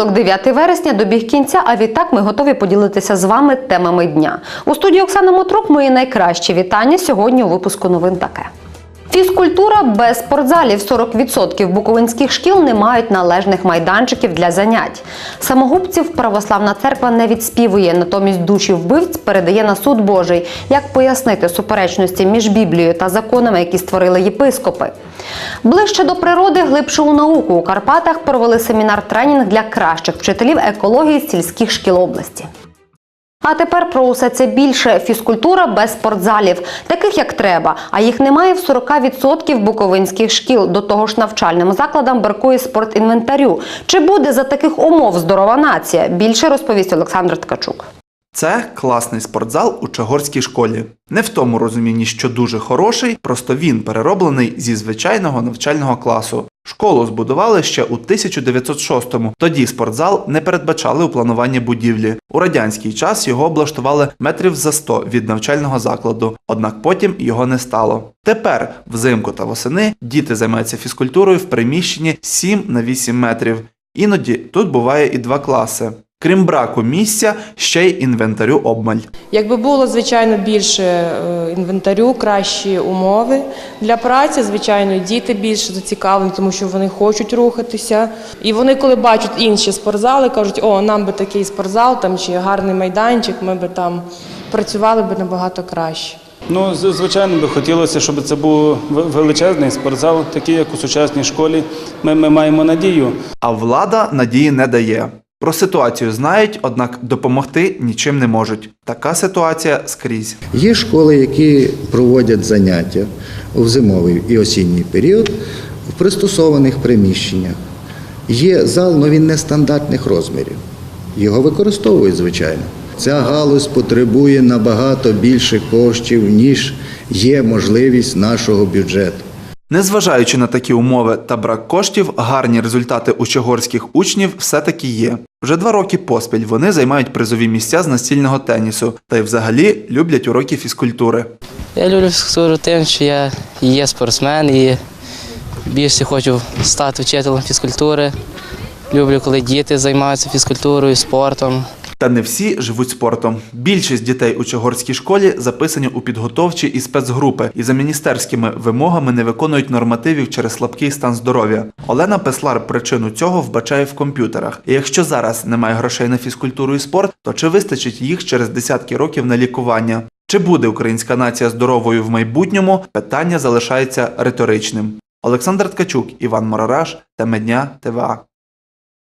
Понеділок, 9 вересня, добіг кінця, а відтак ми готові поділитися з вами темами дня. У студії Оксана Мотрук мої найкращі вітання сьогодні у випуску новин таке. Фізкультура без спортзалів 40% буковинських шкіл не мають належних майданчиків для занять. Самогубців православна церква не відспівує, натомість душі вбивць передає на суд Божий. Як пояснити суперечності між Біблією та законами, які створили єпископи? Ближче до природи, глибше у науку у Карпатах провели семінар-тренінг для кращих вчителів екології сільських шкіл області. А тепер про усе це більше фізкультура без спортзалів, таких як треба. А їх немає в 40% буковинських шкіл. До того ж, навчальним закладам бракує спортінвентарю. Чи буде за таких умов здорова нація? Більше розповість Олександр Ткачук. Це класний спортзал у Чагорській школі. Не в тому розумінні, що дуже хороший, просто він перероблений зі звичайного навчального класу. Школу збудували ще у 1906-му. Тоді спортзал не передбачали у плануванні будівлі. У радянський час його облаштували метрів за 100 від навчального закладу, однак потім його не стало. Тепер, взимку та восени, діти займаються фізкультурою в приміщенні 7 на 8 метрів. Іноді тут буває і два класи. Крім браку місця, ще й інвентарю обмаль. Якби було звичайно більше е, інвентарю, кращі умови для праці, звичайно, і діти більше зацікавлені, тому що вони хочуть рухатися. І вони, коли бачать інші спортзали, кажуть, о, нам би такий спортзал там чи гарний майданчик, ми би там працювали би набагато краще. Ну, звичайно, би хотілося, щоб це був величезний спортзал, такий, як у сучасній школі. Ми, ми маємо надію. А влада надії не дає. Про ситуацію знають, однак допомогти нічим не можуть. Така ситуація скрізь. Є школи, які проводять заняття у зимовий і осінній період в пристосованих приміщеннях. Є зал, але він нестандартних розмірів. Його використовують, звичайно. Ця галузь потребує набагато більше коштів, ніж є можливість нашого бюджету. Незважаючи на такі умови та брак коштів, гарні результати у чогорських учнів все-таки є. Вже два роки поспіль вони займають призові місця з настільного тенісу та й взагалі люблять уроки фізкультури. Я люблю фізкультуру тим, що я є спортсмен і більше хочу стати вчителем фізкультури. Люблю, коли діти займаються фізкультурою, спортом. Та не всі живуть спортом. Більшість дітей у Чогорській школі записані у підготовчі і спецгрупи, і за міністерськими вимогами не виконують нормативів через слабкий стан здоров'я. Олена Песлар причину цього вбачає в комп'ютерах. І якщо зараз немає грошей на фізкультуру і спорт, то чи вистачить їх через десятки років на лікування? Чи буде українська нація здоровою в майбутньому? Питання залишається риторичним. Олександр Ткачук, Іван Морараш, Теми дня, ТВА.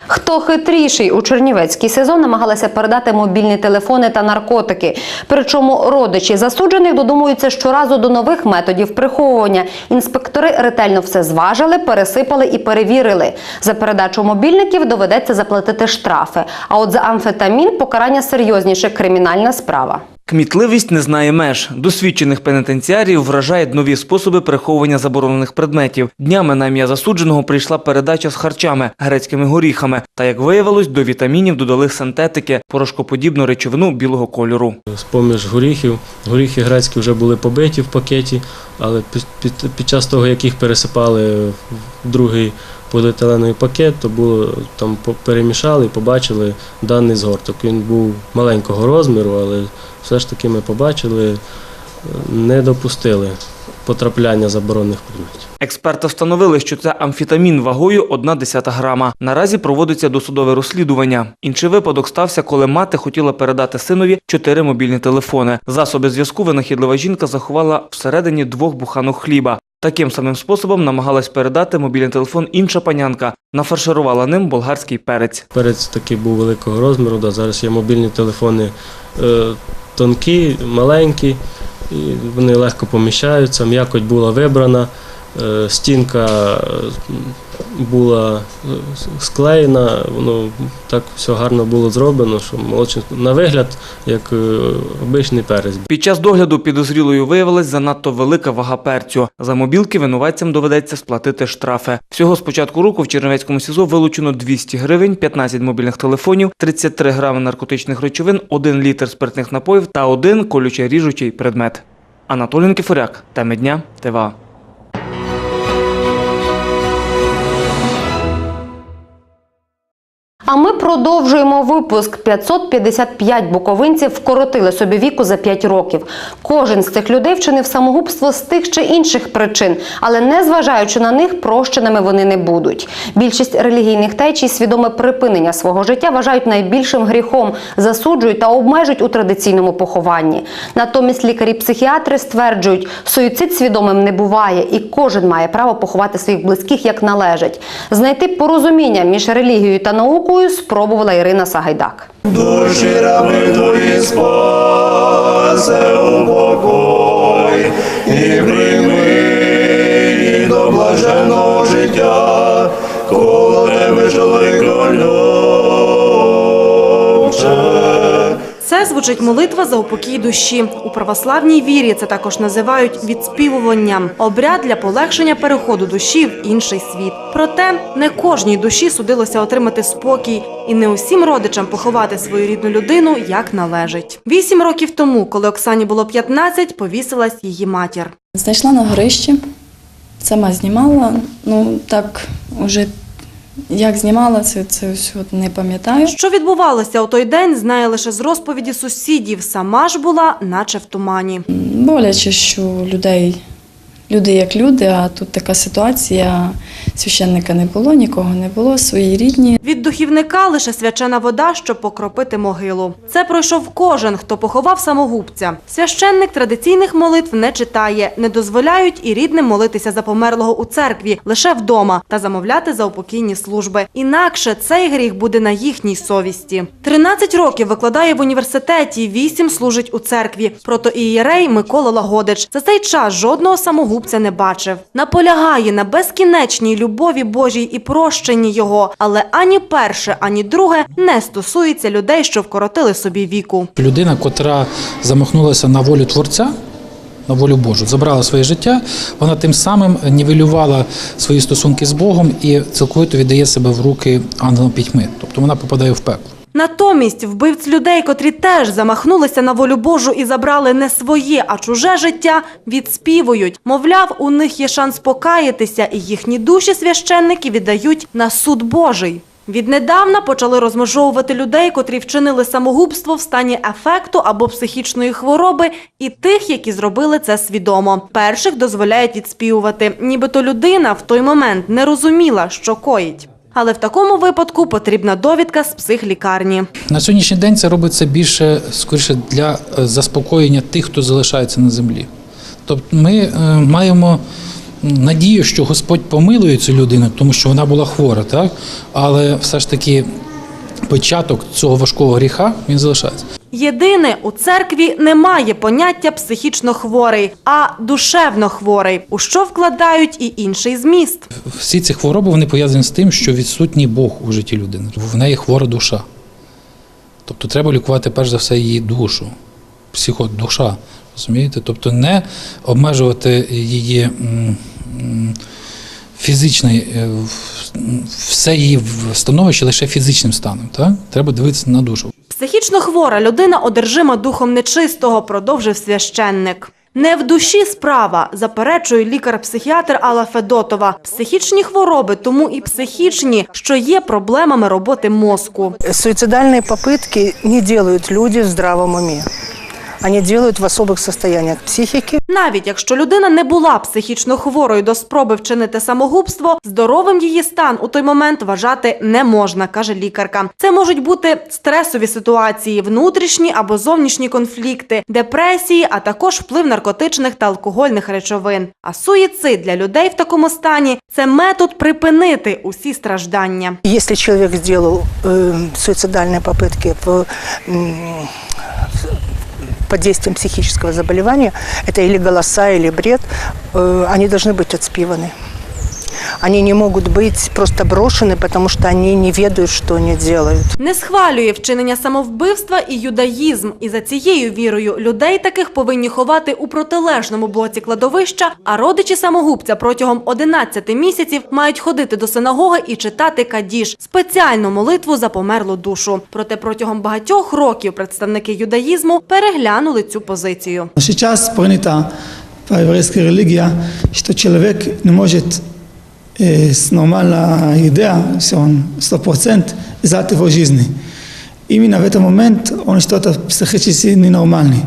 Хто хитріший у Чернівецький сезон намагалися передати мобільні телефони та наркотики. Причому родичі засуджених додумуються щоразу до нових методів приховування. Інспектори ретельно все зважили, пересипали і перевірили. За передачу мобільників доведеться заплатити штрафи. А от за амфетамін покарання серйозніше кримінальна справа. Кмітливість не знає меж. Досвідчених пенітенціарів вражають нові способи приховування заборонених предметів. Днями на ім'я засудженого прийшла передача з харчами, грецькими горіхами. Та, як виявилось, до вітамінів додали синтетики, порошкоподібну речовину білого кольору. З-поміж горіхів. Горіхи грецькі вже були побиті в пакеті, але під, під, під час того, як їх пересипали в другий поліетиленовий пакет, то було там перемішали і побачили даний згорток. Він був маленького розміру, але все ж таки ми побачили, е, не допустили потрапляння заборонених предметів. Експерти встановили, що це амфетамін вагою 1,1 грама. Наразі проводиться досудове розслідування. Інший випадок стався, коли мати хотіла передати синові чотири мобільні телефони. Засоби зв'язку винахідлива жінка заховала всередині двох буханок хліба. Таким самим способом намагалась передати мобільний телефон інша панянка. Нафарширувала ним болгарський перець. Перець такий був великого розміру, да, зараз є мобільні телефони е, тонкі, маленькі, і вони легко поміщаються, м'якоть була вибрана, е, стінка е, була е, склеєна, воно так все гарно було зроблено, що молодший на вигляд як е, обичний перець. Під час догляду підозрілою виявилась занадто велика вага перцю. За мобілки винуватцям доведеться сплатити штрафи. Всього з початку року в Чернівецькому СІЗО вилучено 200 гривень, 15 мобільних телефонів, 33 грами наркотичних речовин, 1 літр спиртних напоїв та один колюче ріжучий предмет. Анатолій Кифоряк. Теми дня. ТВА. А ми продовжуємо випуск. 555 буковинців вкоротили собі віку за 5 років. Кожен з цих людей вчинив самогубство з тих чи інших причин, але незважаючи на них, прощеними вони не будуть. Більшість релігійних течій свідоме припинення свого життя вважають найбільшим гріхом, засуджують та обмежують у традиційному похованні. Натомість лікарі-психіатри стверджують, суїцид свідомим не буває, і кожен має право поховати своїх близьких як належить. Знайти порозуміння між релігією та наукою спробувала Ірина Сагайдак. Душі раби твої спасе у покой і прийми до блаженного життя, коло тебе чоловіче. Це звучить молитва за упокій душі. У православній вірі це також називають відспівуванням – обряд для полегшення переходу душі в інший світ. Проте не кожній душі судилося отримати спокій, і не усім родичам поховати свою рідну людину як належить. Вісім років тому, коли Оксані було 15, повісилась її матір. Знайшла на горищі, сама знімала. Ну так уже як знімала це, це все не пам'ятаю. Що відбувалося у той день, знає лише з розповіді сусідів. Сама ж була, наче в тумані. Боляче, що людей, люди як люди, а тут така ситуація. Священника не було, нікого не було, свої рідні. Від духівника лише свячена вода, щоб покропити могилу. Це пройшов кожен, хто поховав самогубця. Священник традиційних молитв не читає, не дозволяють і рідним молитися за померлого у церкві лише вдома та замовляти за упокійні служби. Інакше цей гріх буде на їхній совісті. 13 років викладає в університеті, 8 служить у церкві. Протоієрей Микола Лагодич за цей час жодного самогубця не бачив. Наполягає на безкінечній любові Божій і прощенні його, але ані перше, ані друге не стосується людей, що вкоротили собі віку. Людина, котра замахнулася на волю Творця, на волю Божу, забрала своє життя, вона тим самим нівелювала свої стосунки з Богом і цілковито віддає себе в руки ангелам пітьми. Тобто вона попадає в пекло. Натомість вбивць людей, котрі теж замахнулися на волю Божу і забрали не своє, а чуже життя, відспівують. Мовляв, у них є шанс покаятися, і їхні душі священники віддають на суд Божий. Віднедавна почали розмежовувати людей, котрі вчинили самогубство в стані ефекту або психічної хвороби, і тих, які зробили це свідомо. Перших дозволяють відспівувати, нібито людина в той момент не розуміла, що коїть. Але в такому випадку потрібна довідка з психлікарні. На сьогоднішній день це робиться більше скоріше для е, заспокоєння тих, хто залишається на землі. Тобто ми е, маємо надію, що Господь помилує цю людину, тому що вона була хвора, так? але все ж таки початок цього важкого гріха він залишається. Єдине, у церкві немає поняття психічно хворий, а душевно хворий, у що вкладають і інший зміст. Всі ці хвороби вони пов'язані з тим, що відсутній Бог у житті людини. В неї хвора душа. Тобто треба лікувати перш за все її душу, психо, душа. Розумієте? Тобто не обмежувати її м, м, фізичне, е, все її становище лише фізичним станом. Так? Треба дивитися на душу. Психічно хвора людина одержима духом нечистого, продовжив священник. Не в душі справа, заперечує лікар-психіатр Алла Федотова. Психічні хвороби, тому і психічні, що є проблемами роботи мозку. Суицидальные попытки не делают люди в здравом уме. Они делают в особых состояниях психики. Навіть якщо людина не була психічно хворою до спроби вчинити самогубство, здоровим її стан у той момент вважати не можна, каже лікарка. Це можуть бути стресові ситуації, внутрішні або зовнішні конфлікти, депресії, а також вплив наркотичних та алкогольних речовин. А суїцид для людей в такому стані це метод припинити усі страждання. Если человек сделал э, суицидальные попытки в, м, под действием психического заболевания, это или голоса, или бред, э, они должны быть отспиваны. Они не могут быть просто брошены, потому что они не ведают, что они делают. Не схвалює вчинення самовбивства і юдаїзм. І за цією вірою людей таких повинні ховати у протилежному блоці кладовища, а родичі самогубця протягом 11 місяців мають ходити до синагоги і читати кадіш – спеціальну молитву за померлу душу. Проте протягом багатьох років представники юдаїзму переглянули цю позицію. Сейчас принята по еврейской религии, что человек не может э, с нормальная идея, что он 100% за его жизни. Именно в этот момент он что-то психически ненормальный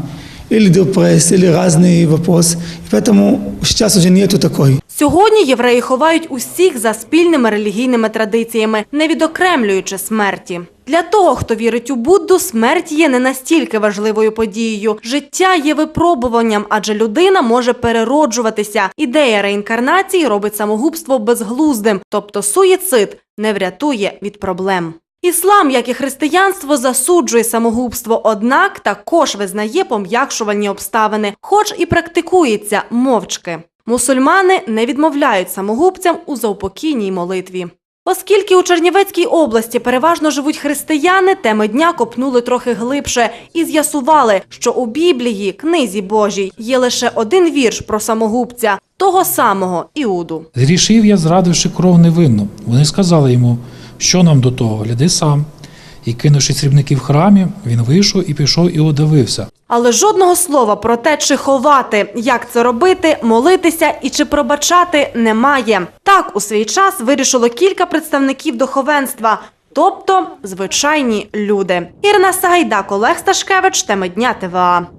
Или депресс, или разные вопросы. И поэтому сейчас уже нету такой. Сьогодні євреї ховають усіх за спільними релігійними традиціями, не відокремлюючи смерті. Для того, хто вірить у Будду, смерть є не настільки важливою подією. Життя є випробуванням, адже людина може перероджуватися. Ідея реінкарнації робить самогубство безглуздим, тобто суїцид не врятує від проблем. Іслам, як і християнство, засуджує самогубство, однак також визнає пом'якшувальні обставини, хоч і практикується мовчки. Мусульмани не відмовляють самогубцям у заупокійній молитві. Оскільки у Чернівецькій області переважно живуть християни, теми дня копнули трохи глибше і з'ясували, що у Біблії, книзі Божій, є лише один вірш про самогубця, того самого Іуду. Зрішив я, зрадивши кров невинну. Вони сказали йому, що нам до того, гляди сам. І кинувши срібники в храмі, він вийшов і пішов і удавився. Але жодного слова про те, чи ховати, як це робити, молитися і чи пробачати немає. Так у свій час вирішило кілька представників духовенства, тобто звичайні люди. Ірина Сагайдак, Олег Сташкевич, теми дня ТВА.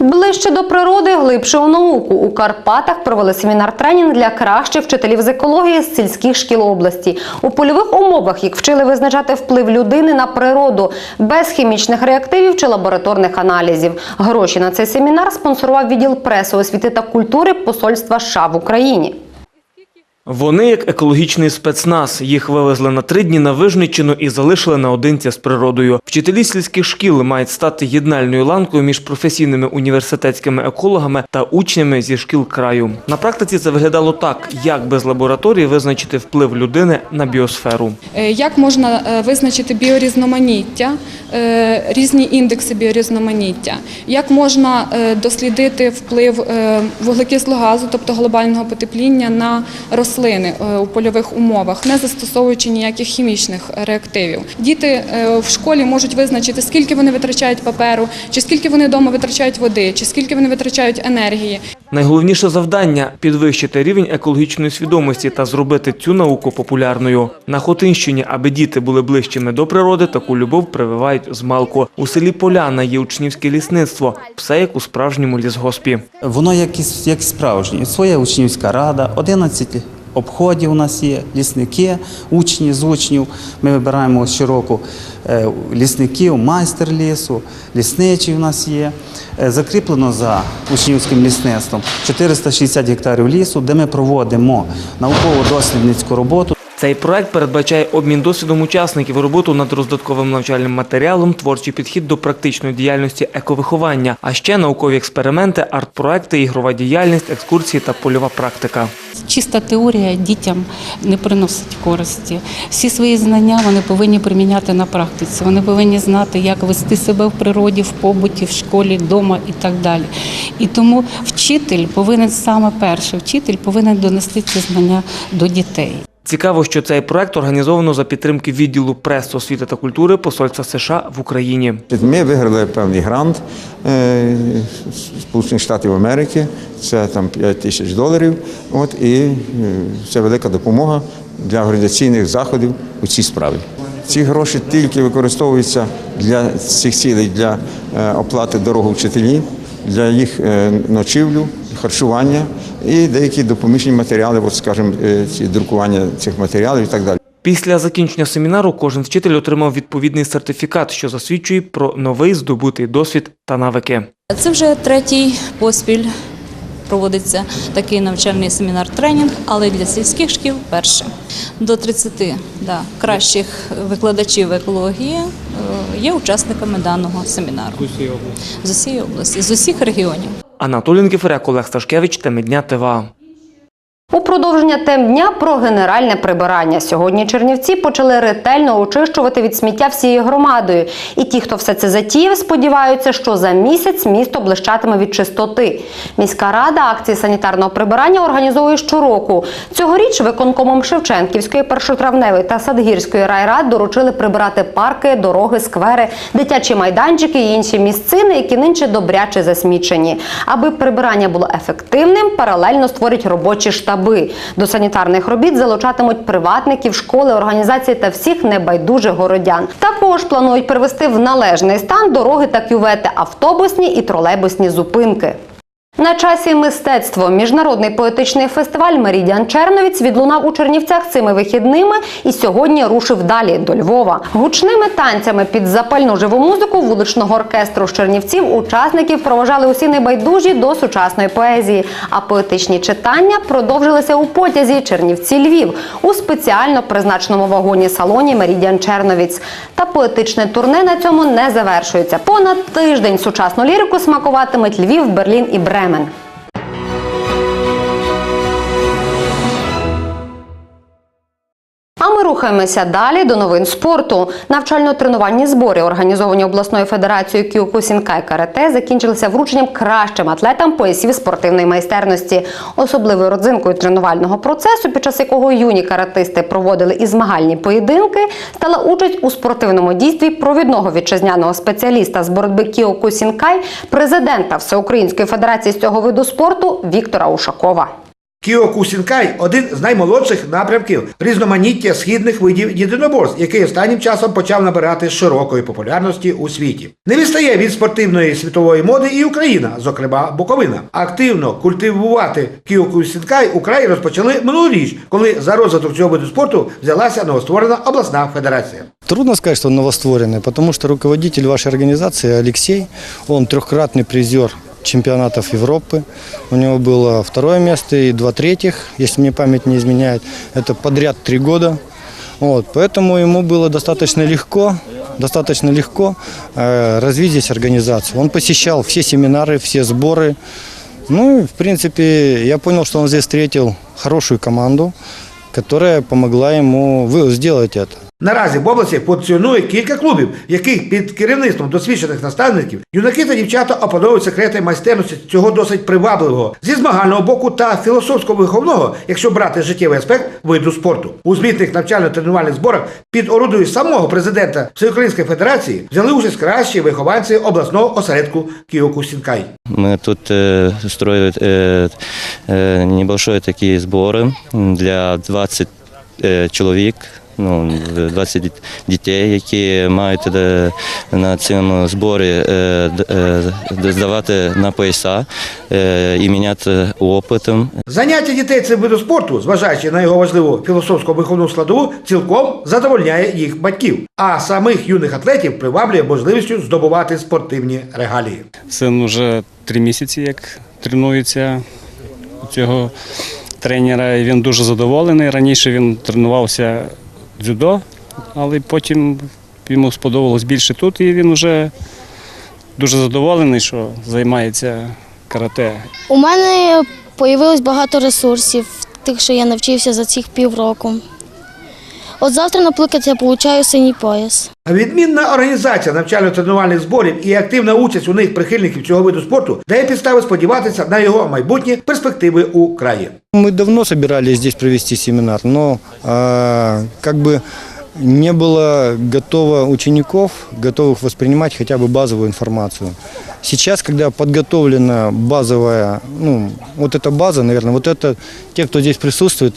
Ближче до природи, глибше у науку. У Карпатах провели семінар-тренінг для кращих вчителів з екології з сільських шкіл області. У польових умовах їх вчили визначати вплив людини на природу без хімічних реактивів чи лабораторних аналізів. Гроші на цей семінар спонсорував відділ преси, освіти та культури Посольства США в Україні. Вони як екологічний спецназ. Їх вивезли на три дні на Вижниччину і залишили наодинці з природою. Вчителі сільських шкіл мають стати єднальною ланкою між професійними університетськими екологами та учнями зі шкіл краю. На практиці це виглядало так, як без лабораторії визначити вплив людини на біосферу. Е, Як можна е, визначити біорізноманіття, е, різні індекси біорізноманіття? Як можна дослідити вплив вуглекислого газу, тобто глобального потепління, на рослини е, у польових умовах, не застосовуючи ніяких хімічних реактивів? Діти е, в школі можуть визначити, скільки вони витрачають паперу, чи скільки вони вдома витрачають води, чи скільки вони витрачають енергії. Найголовніше завдання підвищити рівень екологічної свідомості та зробити цю науку популярною. На Хотинщині, аби діти були ближчими до природи, таку любов прививають з малку. У селі Поляна є учнівське лісництво, все як у справжньому лісгоспі. Воно як, як справжнє. Своя учнівська рада, 11 обходів у нас є, лісники, учні з учнів. Ми вибираємо щороку е, лісників, майстер лісу, лісничий у нас є. Е, Закріплено за учнівським лісництвом 460 гектарів лісу, де ми проводимо науково-дослідницьку роботу. Цей проект передбачає обмін досвідом учасників, роботу над роздатковим навчальним матеріалом, творчий підхід до практичної діяльності ековиховання, а ще наукові експерименти, арт-проекти, ігрова діяльність, екскурсії та польова практика. Чиста теорія дітям не приносить користі. Всі свої знання вони повинні приміняти на практиці. Вони повинні знати, як вести себе в природі, в побуті, в школі, вдома і так далі. І тому вчитель повинен саме перший вчитель повинен донести ці знання до дітей. Цікаво, що цей проект організовано за підтримки відділу прес, освіти та культури Посольства США в Україні. Ми виграли певний грант е, Сполучених Штатів Америки, це там 5 тисяч доларів. От, і е, це велика допомога для організаційних заходів у цій справі. Ці гроші тільки використовуються для цих цілей для е, оплати дорогу вчителів, для їх ночівлю, харчування і деякі допоміжні матеріали, от, скажімо, е, ці друкування цих матеріалів і так далі. Після закінчення семінару кожен вчитель отримав відповідний сертифікат, що засвідчує про новий здобутий досвід та навики. Це вже третій поспіль проводиться такий навчальний семінар-тренінг, але для сільських шкіл перше. До 30 да, кращих викладачів екології е, є учасниками даного семінару. З усієї області, з усіх регіонів. Анатолій Нікіфоряк, Олег Сташкевич, Теми дня ТВА. Продовження тем дня про генеральне прибирання. Сьогодні чернівці почали ретельно очищувати від сміття всією громадою. І ті, хто все це затіяв, сподіваються, що за місяць місто блищатиме від чистоти. Міська рада акції санітарного прибирання організовує щороку. Цьогоріч виконкомом Шевченківської, першотравневої та Садгірської райрад доручили прибирати парки, дороги, сквери, дитячі майданчики і інші місцини, які нинче добряче засмічені. Аби прибирання було ефективним, паралельно створять робочі штаби. До санітарних робіт залучатимуть приватників, школи, організації та всіх небайдужих городян. Також планують привести в належний стан дороги та кювети, автобусні і тролейбусні зупинки. На часі мистецтво міжнародний поетичний фестиваль Мерідіан Черновіць відлунав у Чернівцях цими вихідними і сьогодні рушив далі до Львова. Гучними танцями під запальну живу музику вуличного оркестру з Чернівців учасників проважали усі небайдужі до сучасної поезії. А поетичні читання продовжилися у потязі Чернівці Львів у спеціально призначеному вагоні салоні Мерідіан Черновіць. Та поетичне турне на цьому не завершується. Понад тиждень сучасну лірику смакуватимуть Львів, Берлін і Бремен. А ми рухаємося далі до новин спорту. Навчально-тренувальні збори, організовані обласною федерацією Кіокусінкай карате, закінчилися врученням кращим атлетам поясів спортивної майстерності. Особливою родзинкою тренувального процесу, під час якого юні каратисти проводили і змагальні поєдинки, стала участь у спортивному дійстві провідного вітчизняного спеціаліста з боротьби Кіокусінкай, президента Всеукраїнської федерації з цього виду спорту Віктора Ушакова. Кіокусінкай один з наймолодших напрямків різноманіття східних видів єдиноборств, який останнім часом почав набирати широкої популярності у світі. Не відстає від спортивної світової моди і Україна, зокрема Буковина. Активно культивувати кіокусінкай у краї розпочали минулоріч, коли за розвиток цього виду спорту взялася новостворена обласна федерація. Трудно сказать, что он новостворенный, потому руководитель вашей организации Алексей, он трехкратный призер чемпионатов Европы. У него было второе место и два третьих, если мне память не изменяет. Это подряд три года. Вот, поэтому ему было достаточно легко, достаточно легко э, развить здесь организацию. Он посещал все семинары, все сборы. Ну и, в принципе, я понял, что он здесь встретил хорошую команду, которая помогла ему сделать это. Наразі в області функціонує кілька клубів, в яких під керівництвом досвідчених наставників юнаки та дівчата опановують секрети майстерності цього досить привабливого зі змагального боку та філософсько-виховного, якщо брати життєвий аспект виду спорту. У звітних навчально-тренувальних зборах під орудою самого президента Всеукраїнської Федерації взяли участь кращі вихованці обласного осередку Кіокусінкай. Мы тут э, строили э, э, небольшие такие сборы для 20 э, чоловік, ну, 20 дітей, які мають е, на цьому зборі е, е, здавати на пояса і міняти опитом. Заняття дітей цим видом спорту, зважаючи на його важливу філософсько-виховну складову, цілком задовольняє їх батьків, а самих юних атлетів приваблює можливістю здобувати спортивні регалії. Син вже три місяці як тренується у цього тренера. і Він дуже задоволений. Раніше він тренувався дзюдо, але потім йому сподобалось більше тут, і він вже дуже задоволений, що займається карате. У мене з'явилось багато ресурсів, тих, що я навчився за цих півроку. От завтра, наприклад, я получаю синій пояс. Відмінна організація навчально-тренувальних зборів і активна участь у них прихильників цього виду спорту дає підстави сподіватися на його майбутні перспективи у краї. Мы давно собирались здесь провести семинар, но а, как бы не было готово учеников, готовых воспринимать хотя бы базовую информацию. Сейчас, когда подготовлена базовая, ну, вот эта база, наверное, вот это, те, кто здесь присутствует,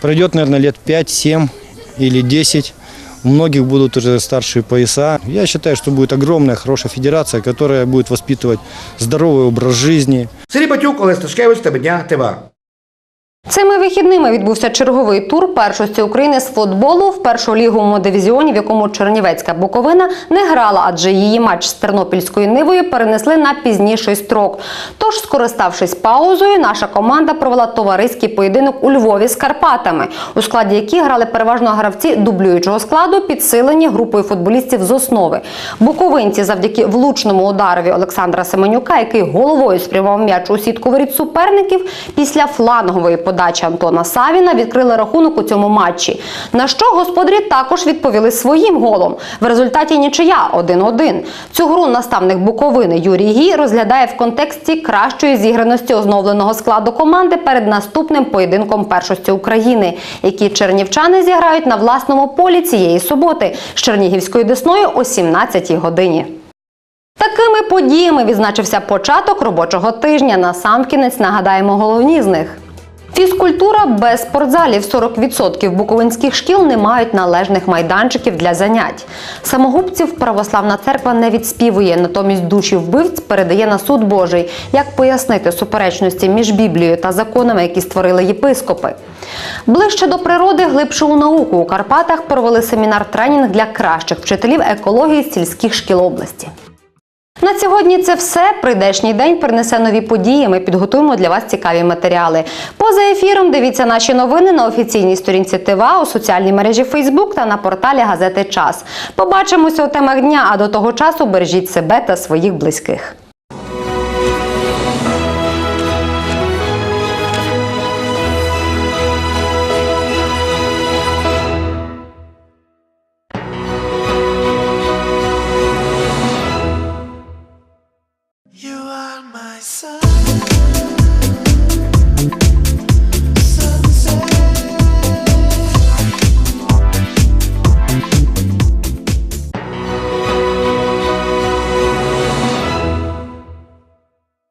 пройдет, наверное, лет 5-7 или 10, у многих будут уже старшие пояса. Я считаю, что будет огромная, хорошая федерация, которая будет воспитывать здоровый образ жизни, Сергій Батюк, Олег Сташкевич, Тебедня, ТВА. Цими вихідними відбувся черговий тур першості України з футболу в першу лігу дивізіоні, в якому Чернівецька Буковина не грала, адже її матч з Тернопільською нивою перенесли на пізніший строк. Тож, скориставшись паузою, наша команда провела товариський поєдинок у Львові з Карпатами, у складі яких грали переважно гравці дублюючого складу, підсилені групою футболістів з основи. Буковинці завдяки влучному ударові Олександра Семенюка, який головою спрямував м'яч у сітку воріт суперників, після флангової подачі Антона Савіна відкрили рахунок у цьому матчі. На що господарі також відповіли своїм голом. В результаті нічия 1-1. Цю гру наставник Буковини Юрій Гій розглядає в контексті кращої зіграності оновленого складу команди перед наступним поєдинком першості України, які чернівчани зіграють на власному полі цієї суботи з Чернігівською десною о 17-й годині. Такими подіями відзначився початок робочого тижня. Насамкінець нагадаємо головні з них. Фізкультура без спортзалів. 40% буковинських шкіл не мають належних майданчиків для занять. Самогубців православна церква не відспівує, натомість душі вбивць передає на суд Божий. Як пояснити суперечності між Біблією та законами, які створили єпископи? Ближче до природи, глибше у науку у Карпатах провели семінар-тренінг для кращих вчителів екології сільських шкіл області. На сьогодні це все. Прийдешній день принесе нові події. Ми підготуємо для вас цікаві матеріали. Поза ефіром дивіться наші новини на офіційній сторінці ТВА, у соціальній мережі Фейсбук та на порталі газети Час. Побачимося у темах дня. А до того часу бережіть себе та своїх близьких.